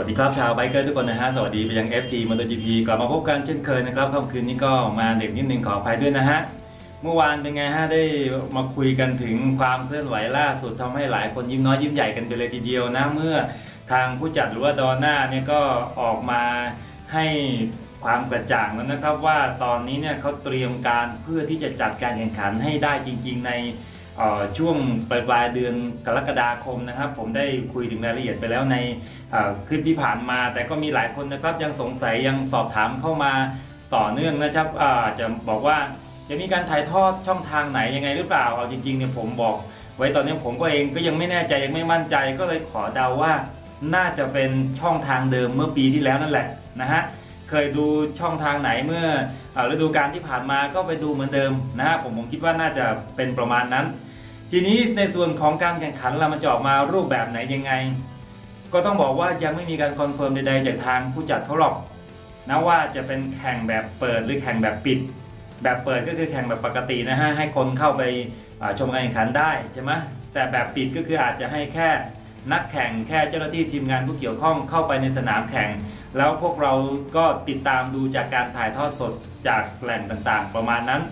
สวัสดีครับชาวไบเกอร์ทุกคนนะฮะ สวัสดีไปยัง FC MotoGP กลับมาพบกันเช่นเคยนะครับค่ำคืนนี้ก็มาเด็กนิดนึงขออภัยด้วยนะฮะ เมื่อวานเป็นไงฮะ ได้มาคุยกันถึงความเคลื่อนไหวล่าสุดทำให้หลายคนยิ้มน้อยยิ้มใหญ่กันไปเลยทีเดียวนะ เมื่อทางผู้จัดหรือว่าดอน่าเนี่ยก็ออกมาให้ความกระจ่างแล้วนะครับว่าตอนนี้เนี่ยเขาเตรียมการเพื่อที่จะจัดการแข่งขันให้ได้จริง ๆ ใน เอ่อช่วงปลายปลายเดือนกรกฎาคมนะครับ ผมได้คุยถึงรายละเอียดไปแล้วในเอ่อคลิปที่ผ่านมา แต่ก็มีหลายคนนะครับยังสงสัยยังสอบถามเข้ามาต่อเนื่องนะครับอาจะบอกว่าจะมีการถ่ายทอดช่องทางไหนยังไงหรือเปล่าเอาจริงๆเนี่ยผมบอก ไว้ตอนนี้ผมก็เองก็ยังไม่แน่ใจยังไม่มั่นใจก็เลยขอเดาว่า น่าจะเป็นช่องทางเดิมเมื่อปีที่แล้วนั่นแหละนะฮะ เคยดูช่องทางไหนเมื่ออฤดูกาลที่ผ่านมาก็ไปดูเหมือนเดิมนะฮะผมผมคิดว่าน่าจะเป็นประมาณนั้น ทีนี้ในส่วนของการแข่งขันเรามันจะออกมารูปแบบไหนยังไง ก็ต้องบอกว่ายังไม่มีการคอนเฟิร์มใดๆจากทางผู้จัดเขาหรอกนะว่าจะเป็นแข่งแบบเปิดหรือแข่งแบบปิด แบบเปิดก็คือแข่งแบบปกตินะฮะให้คนเข้าไปชมการแข่งขันได้ใช่ไหมแต่แบบปิดก็คืออาจจะให้แค่นักแข่งแค่เจ้าหน้าที่ทีมงานผู้เกี่ยวข้องเข้าไปในสนามแข่ง แล้วพวกเราก็ติดตามดูจากการถ่ายทอดสดจากแหล่งต่างๆ ประมาณนั้น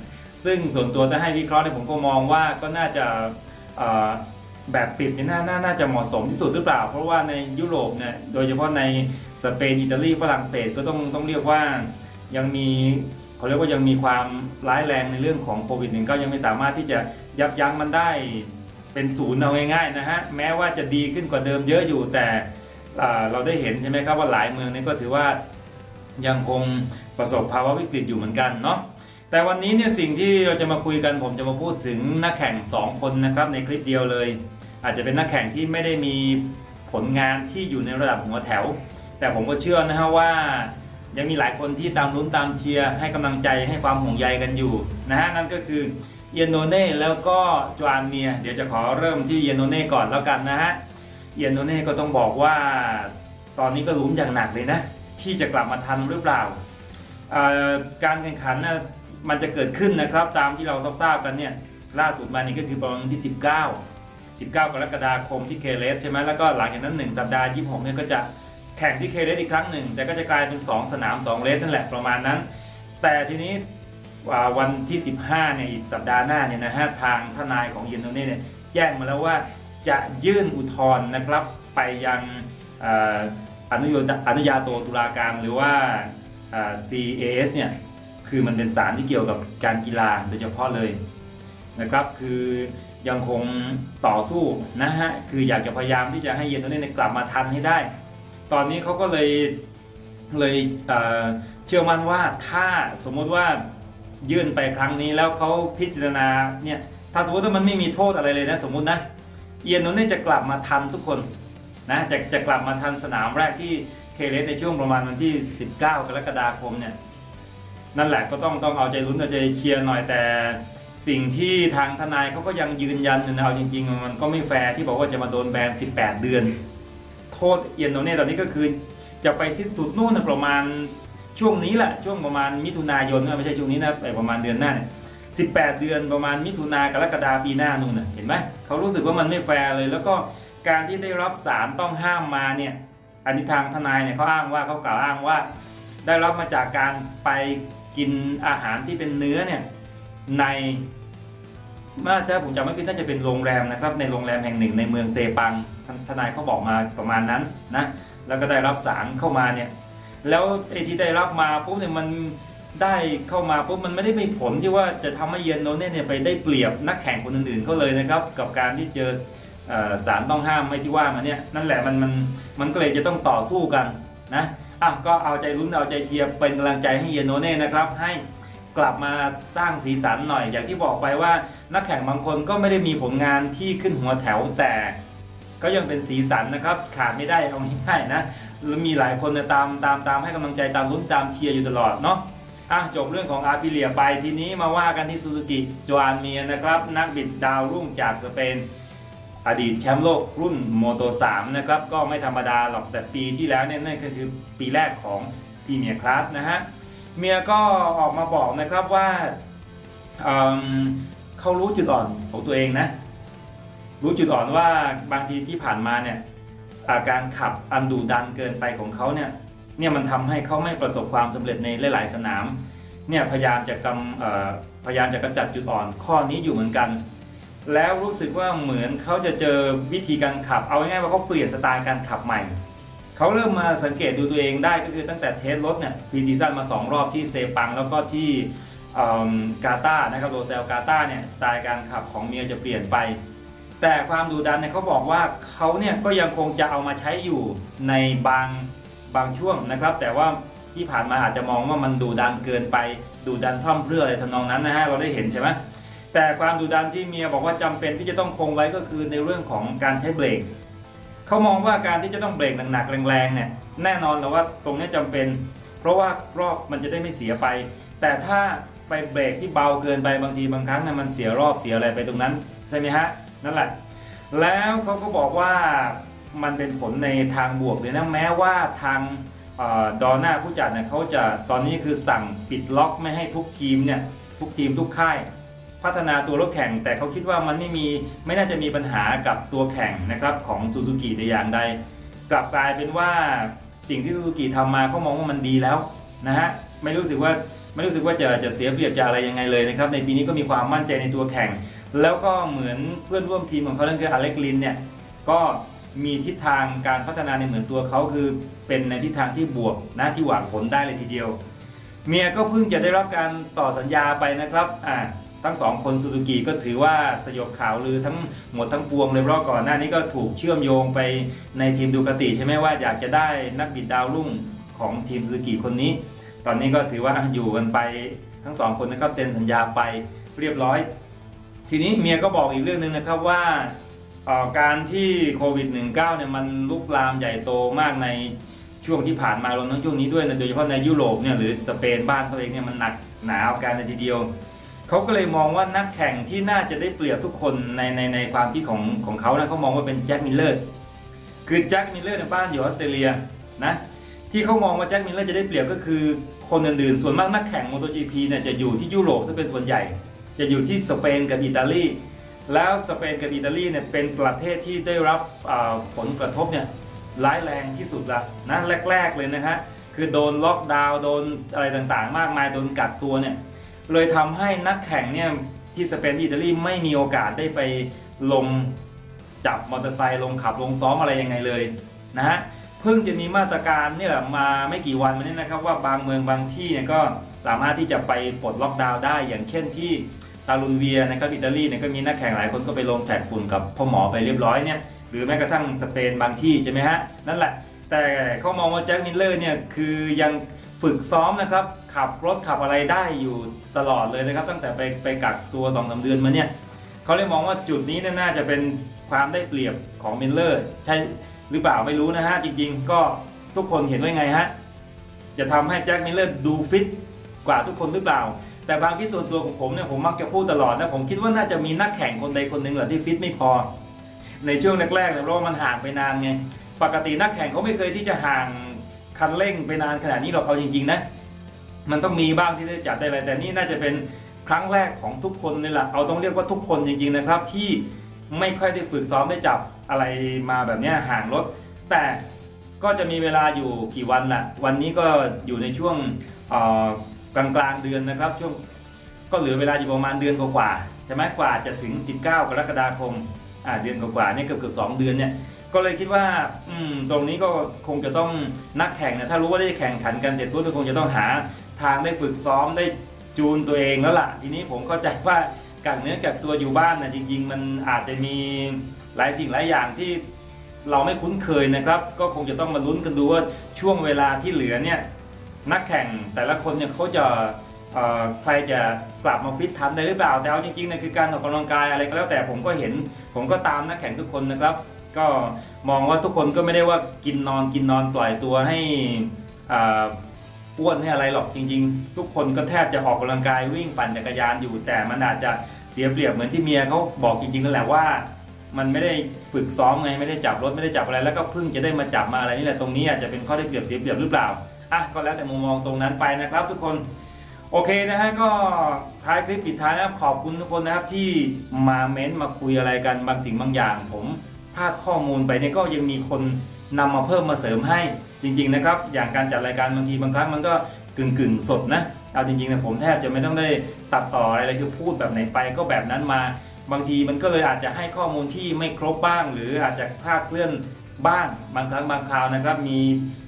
ซึ่งส่วนตัวถ้าให้วิเคราะห์เนี่ยผมก็มองว่าก็น่าจะแบบปิดนี่น่าน่าน่าจะเหมาะสมที่สุดหรือเปล่า เพราะว่าในยุโรปเนี่ยโดยเฉพาะในสเปนอิตาลีฝรั่งเศสก็ต้องต้องเรียกว่ายังมีเขาเรียกว่ายังมีความร้ายแรงในเรื่องของโควิด -19 ยังไม่สามารถที่จะยับยั้งมันได้เป็นศูนย์เอาง่ายๆนะฮะแม้ว่าจะดีขึ้นกว่าเดิมเยอะอยู่แต่ เราได้เห็นใช่ไหมครับว่าหลายเมืองนี่ก็ถือว่ายังคงประสบภาวะวิกฤตอยู่เหมือนกันเนาะแต่วันนี้เนี่ยสิ่งที่เราจะมาคุยกันผมจะมาพูดถึงนักแข่ง 2 คนนะครับในคลิปเดียวเลย อาจจะเป็นนักแข่งที่ไม่ได้มีผลงานที่อยู่ในระดับหัวแถว แต่ผมก็เชื่อนะฮะว่ายังมีหลายคนที่ตามลุ้นตามเชียร์ให้กำลังใจให้ความห่วงใยกันอยู่นะฮะนั่นก็คือเยนโนเน่แล้วก็จวานเมีย เดี๋ยวจะขอเริ่มที่เยนโนเน่ก่อนแล้วกันนะฮะ เอียนโนเน่ก็ต้องบอกว่าตอนนี้ก็ลุ้นอย่างหนักเลยนะ ที่จะกลับมาทันหรือเปล่า การแข่งขันนะมันจะเกิดขึ้นนะครับ ตามที่เราทราบกันเนี่ยล่าสุดมานี่ก็คือประมาณวันที่ 19 19 กรกฎาคมที่เคเลสใช่ไหมแล้วก็หลังจากนั้น 1 สัปดาห์ 26เนี่ยก็จะแข่งที่เคเลสอีกครั้งหนึ่ง แต่ก็จะกลายเป็น 2 สนาม 2 เลสนั่นแหละประมาณนั้น แต่ทีนี้วันที่ 15เนี่ยอีกสัปดาห์หน้าเนี่ยนะฮะทางทนายของเยนโนเน่เนี่ยแจ้งมาแล้วว่า จะยื่นอุทธรณ์นะครับ ไปยังอนุโยนอนุญาโตตุลาการหรือว่า CAS เนี่ยคือมันเป็นสารที่เกี่ยวกับการกีฬาโดยเฉพาะเลยนะครับ คือยังคงต่อสู้นะฮะคืออยากจะพยายามที่จะให้เยนโตเน่เนี่ยกลับมาทันให้ได้ ตอนนี้เขาก็เลยเลยเเชื่อมั่นว่าถ้าสมมุติว่ายื่นไปครั้งนี้แล้วเขาพิจารณาเนี่ยถ้าสมมติว่ามันไม่มีโทษอะไรเลยนะสมมุตินะ เอียนโนเน่จะกลับมาทันทุกคนนะจะจะกลับมาทันสนามแรกที่เคเลสในช่วงประมาณวันที่ 19 กรกฎาคมเนี่ยนั่นแหละก็ต้องต้องเอาใจลุ้นเอาใจเชียร์หน่อยแต่สิ่งที่ทางทนายเขาก็ยังยืนยันนะเอาจริง ๆ มันก็ไม่แฟร์ที่บอกว่าจะมาโดนแบน 18 เดือน โทษเอียนโนเน่ตอนนี้ก็คือจะไปสิ้นสุดนู่นประมาณช่วงนี้แหละช่วงประมาณมิถุนายนไม่ใช่ช่วงนี้นะไปประมาณเดือนหน้าเนี่ย 18 เดือนประมาณมิถุนากรกฎาปีหน้านู่นนะเห็นไหมเขารู้สึกว่ามันไม่แฟร์เลย แล้วก็การที่ได้รับสารต้องห้ามมาเนี่ยอันนี้ทางทนายเนี่ยเขาอ้างว่าเขากล่าวอ้างว่า ได้รับมาจากการไปกินอาหารที่เป็นเนื้อเนี่ยในน่าจะผมจำไม่ผิดน่าจะเป็นโรงแรมนะครับในโรงแรมแห่งหนึ่งในเมืองเซปังทนายเขาบอกมาประมาณนั้นนะแล้วก็ได้รับสารเข้ามาเนี่ยแล้วไอ้ที่ได้รับมาปุ๊บเนี่ยมัน ได้เข้ามาปุ๊บมันไม่ได้มีผลที่ว่าจะทำให้เยนโนเน่เนี่ยไปได้เปรียบนักแข่งคนอื่นๆเขาเลยนะครับ กับการที่เจอสารต้องห้ามไม่ที่ว่ามาเนี่ยนั่นแหละมันมันมันก็เลยจะต้องต่อสู้กันนะอะก็เอาใจลุ้นเอาใจเชียร์เป็นกำลังใจให้เยนโนเน่นะครับ ให้กลับมาสร้างสีสันหน่อย อย่างที่บอกไปว่านักแข่งบางคนก็ไม่ได้มีผลงานที่ขึ้นหัวแถวแต่ ก็ยังเป็นสีสันนะครับ ขาดไม่ได้เอาง่ายๆนะแล้วมีหลายคนเนี่ยตามตามตามให้กำลังใจตามลุ้นตามเชียร์อยู่ตลอดเนาะ อะจบเรื่องของอาร์พิเลียไปทีนี้มาว่ากันที่ซูซูกิจวานเมียนะครับ นักบิดดาวรุ่งจากสเปน อดีตแชมป์โลกรุ่นโมโต3นะครับก็ไม่ธรรมดาหรอกแต่ปีที่แล้วเนี่ยนั่นก็คือปีแรกของพีเมียคลาสนะฮะเมียก็ออกมาบอกนะครับว่าเเขารู้จุดอ่อนของตัวเองนะ รู้จุดอ่อนว่าบางทีที่ผ่านมาเนี่ยอาการขับอันดุดันเกินไปของเขาเนี่ย เนี่ยมันทำให้เขาไม่ประสบความสำเร็จในหลาย ๆ สนามเนี่ยพยายามจะกำพยายามจะกำจัดจุดอ่อนข้อนี้อยู่เหมือนกัน แล้วรู้สึกว่าเหมือนเขาจะเจอวิธีการขับ เอาง่ายๆว่าเขาเปลี่ยนสไตล์การขับใหม่เขาเริ่มมาสังเกตดูตัวเองได้ก็คือตั้งแต่เทสรถเนี่ยพีทีซันมา 2 รอบที่เซปังแล้วก็ที่กาตาร์นะครับโรเซลกาตาร์เนี่ยสไตล์การขับของเมียจะเปลี่ยนไป แต่ความดุดันเนี่ยเขาบอกว่าเขาเนี่ยก็ยังคงจะเอามาใช้อยู่ในบาง บางช่วงนะครับ แต่ว่าที่ผ่านมาอาจจะมองว่ามันดุดันเกินไปดุดันพร่ำเพรื่ออะไรทำนองนั้นนะฮะเราได้เห็นใช่ไหมแต่ความดุดันที่เมียบอกว่าจำเป็นที่จะต้องคงไว้ก็คือในเรื่องของการใช้เบรกเขามองว่าการที่จะต้องเบรกหนักๆแรงๆเนี่ยแน่นอนแล้วว่าตรงนี้จำเป็น เพราะว่ารอบมันจะได้ไม่เสียไป แต่ถ้าไปเบรกที่เบาเกินไปบางทีบางครั้งเนี่ยมันเสียรอบเสียอะไรไปตรงนั้นใช่ไหมฮะนั่นแหละ แล้วเขาก็บอกว่า มันเป็นผลในทางบวกเลยนะแม้ว่าทางออดอน่าผู้จัดเนี่ยเขาจะตอนนี้คือสั่งปิดล็อกไม่ให้ทุกทีมเนี่ยทุกทีมทุกค่าย พัฒนาตัวรถแข่ง แต่เขาคิดว่ามันไม่มีไม่น่าจะมีปัญหากับตัวแข่งนะครับของซูซูกิแต่อย่างใด กลับกลายเป็นว่าสิ่งที่ซูซูกิทำมาเขามองว่ามันดีแล้วนะฮะไม่รู้สึกว่าไม่รู้สึกว่าจะจะเสียเปรียบจะอะไรยังไงเลยนะครับในปีนี้ก็มีความมั่นใจในตัวแข่ง แล้วก็เหมือนเพื่อนร่วมทีมของเขานั่นคืออเล็กลินเนี่ยก็ มีทิศทางการพัฒนาในเหมือนตัวเขาคือเป็นในทิศทางที่บวกนะที่หวังผลได้เลยทีเดียว เมียก็เพิ่งจะได้รับการต่อสัญญาไปนะครับอ่าทั้งสองคนซูซูกิก็ถือว่าสยบข่าวลือทั้งหมดทั้งปวงเลยเพราะก่อนหน้านี้ก็ถูกเชื่อมโยงไปในทีมดูกาติใช่ไหมว่าอยากจะได้นักบิดดาวรุ่งของทีมซูซูกิคนนี้ ตอนนี้ก็ถือว่าอยู่กันไปทั้งสองคนนะครับเซ็นสัญญาไปเรียบร้อย ทีนี้เมียก็บอกอีกเรื่องหนึ่งนะครับว่า การที่โควิด -19 เนี่ยมันลุกลามใหญ่โตมากในช่วงที่ผ่านมารวมทั้งช่วงนี้ด้วยนะโดยเฉพาะในยุโรปเนี่ยหรือสเปนบ้านเขาเองเนี่ยมันหนักหนาเอาการในทีเดียวเขาก็เลยมองว่านักแข่งที่น่าจะได้เปรียบทุกคนในในในความคิดของของเขานะเขามองว่าเป็นแจ็คมิลเลอร์คือแจ็คมิลเลอร์ในยบ้านอยู่ออสเตรเลียนะที่เขามองว่าแจ็คมิลเลอร์จะได้เปรียบก็คือคนอื่นๆส่วนมากนักแข่ง MotoGP เนี่ยจะอยู่ที่ยุโรปซะเป็นส่วนใหญ่ จะอยู่ที่สเปนกับอิตาลี แล้วสเปนกับอิตาลีเนี่ยเป็นประเทศที่ได้รับผลกระทบเนี่ยร้ายแรงที่สุดละนะแรก ๆเลยนะฮะคือโดนล็อกดาวน์โดนอะไรต่างๆ มากมายโดนกักตัวเนี่ยเลยทำให้นักแข่งเนี่ยที่สเปนที่อิตาลีไม่มีโอกาสได้ไปลงจับมอเตอร์ไซค์ลงขับลงซ้อมอะไรยังไงเลยนะฮะเพิ่งจะมีมาตรการเนี่ยมาไม่กี่วันมานี้นะครับว่าบางเมืองบางที่เนี่ยก็สามารถที่จะไปปลดล็อกดาวน์ได้อย่างเช่นที่ ตาลุนเวียนะครับอิตาลีเนี่ยก็มีนักแข่งหลายคนก็ไปลงแผดฝุ่นกับพ่อหมอไปเรียบร้อยเนี่ยหรือแม้กระทั่งสเปนบางที่ใช่ไหมฮะนั่นแหละ แต่เขามองว่าแจ็คมิลเลอร์เนี่ยคือยังฝึกซ้อมนะครับขับรถขับอะไรได้อยู่ตลอดเลยนะครับ ตั้งแต่ไปไปกักตัวสองสาเดือนมาเนี่ยเขาเลยมองว่าจุดนี้เนี่ยน่าจะเป็นความได้เปรียบของมิลเลอร์ใช่หรือเปล่าไม่รู้นะฮะ จริงๆ ก็ทุกคนเห็นว่าไงฮะ จะทำให้แจ็คมิลเลอร์ดูฟิตกว่าทุกคนหรือเปล่า แต่บางที่ส่วนตัวของผมเนี่ยผมมักจะพูดตลอดนะผมคิดว่าน่าจะมีนักแข่งคนใดคนหนึ่งแหละที่ฟิตไม่พอ ในช่วงแรกๆเนี่ยเพราะว่ามันห่างไปนานไงปกตินักแข่งเขาไม่เคยที่จะห่างคันเร่งไปนานขนาดนี้หรอกเอาจริงๆนะมันต้องมีบ้างที่ได้จัดได้อะไร แต่นี่น่าจะเป็นครั้งแรกของทุกคนนี่แหละเอาต้องเรียกว่าทุกคนจริงๆนะครับที่ไม่ค่อยได้ฝึกซ้อมได้จับอะไรมาแบบนี้ห่างรถ แต่ก็จะมีเวลาอยู่กี่วันละวันนี้ก็อยู่ในช่วงเอ่อ กลางกลางๆเดือนนะครับช่วงก็เหลือเวลาอยู่ประมาณเดือนกว่าๆใช่ไหมกว่าจะถึง 19 กรกฎาคมอ่าเดือนกว่าๆเนี่ยเกือบเกือบสองเดือนเนี่ยก็เลยคิดว่าตรงนี้ก็คงจะต้องนักแข่งเนี่ยถ้ารู้ว่าได้แข่งขันกันเสร็จปุ๊บก็คงจะต้องหาทางได้ฝึกซ้อมได้จูนตัวเองแล้วล่ะ ทีนี้ผมเข้าใจว่ากักเนื้อกักตัวอยู่บ้านนะจริง ๆ มันอาจจะมีหลายสิ่งหลายอย่างที่เราไม่คุ้นเคยนะครับ ก็คงจะต้องมาลุ้นกันดูว่าช่วงเวลาที่เหลือเนี่ย นักแข่งแต่ละคนเนี่ยเขาจะใครจะกลับมาฟิตทันได้หรือเปล่าแต่เอาจริงๆนะคือการออกกำลังกายอะไรก็แล้วแต่ผมก็เห็น ผมก็ตามนักแข่งทุกคนนะครับ ก็มองว่าทุกคนก็ไม่ได้ว่ากินนอนกินนอนปล่อยตัวให้อ้วนให้อะไรหรอกจริง ๆ ทุกคนก็แทบจะออกกำลังกายวิ่งปั่นจักรยานอยู่ แต่มันอาจจะเสียเปรียบเหมือนที่เมียเขาบอกจริงๆนั่นแหละว่า มันไม่ได้ฝึกซ้อมไงไม่ได้จับรถไม่ได้จับอะไรแล้วก็เพิ่งจะได้มาจับมาอะไรนี่แหละตรงนี้อาจจะเป็นข้อได้เปรียบเสียเปรียบหรือเปล่า อะก็แล้วแต่มุมมองตรงนั้นไปนะครับ ทุกคนโอเคนะฮะก็ท้ายคลิปปิดท้ายนะครับขอบคุณทุกคนนะครับที่มาเม้นต์มาคุยอะไรกันบางสิ่งบางอย่าง ผมพลาดข้อมูลไปเนี่ยก็ยังมีคนนำมาเพิ่มมาเสริมให้จริง ๆ นะครับ อย่างการจัดรายการบางทีบางครั้งมันก็กึ่งกึ่งๆสดนะเอาจริงๆนะผมแทบจะไม่ต้องได้ตัดต่ออะไรเลยคือพูดแบบไหนไปก็แบบนั้นมา บางทีมันก็เลยอาจจะให้ข้อมูลที่ไม่ครบบ้าง หรืออาจจะคลาดเคลื่อนบ้างบางครั้งบางคราวนะครับ มี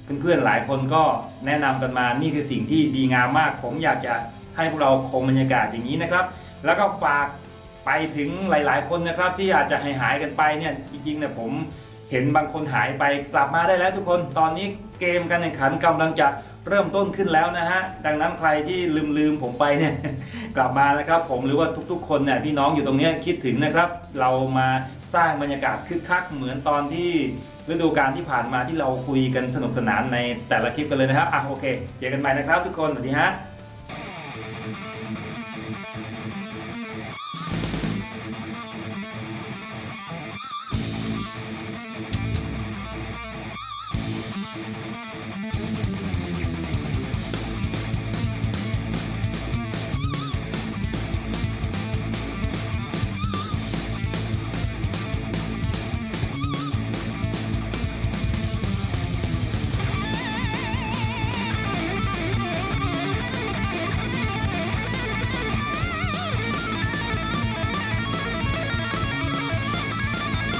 เพื่อนๆหลายคนก็แนะนำกันมานี่คือสิ่งที่ดีงามมาก ผมอยากจะให้พวกเราคงบรรยากาศอย่างนี้นะครับ แล้วก็ฝากไปถึงหลาย ๆ คนนะครับ ที่อาจจะหายหายๆกันไปเนี่ยจริงๆเนี่ยผมเห็นบางคนหายไปกลับมาได้แล้วทุกคนตอนนี้เกมการแข่งขันกำลังจะ เริ่มต้นขึ้นแล้วนะฮะ ดังนั้นใครที่ลืมลืมผมไปเนี่ยกลับมานะครับ ผมหรือว่าทุกๆ คนเนี่ยพี่น้องอยู่ตรงนี้คิดถึงนะครับ เรามาสร้างบรรยากาศคึกคักเหมือนตอนที่ฤดูกาลที่ผ่านมาที่เราคุยกันสนุกสนานในแต่ละคลิปกันเลยนะครับอะโอเคเจอกันใหม่นะครับ ทุกคนสวัสดีฮะ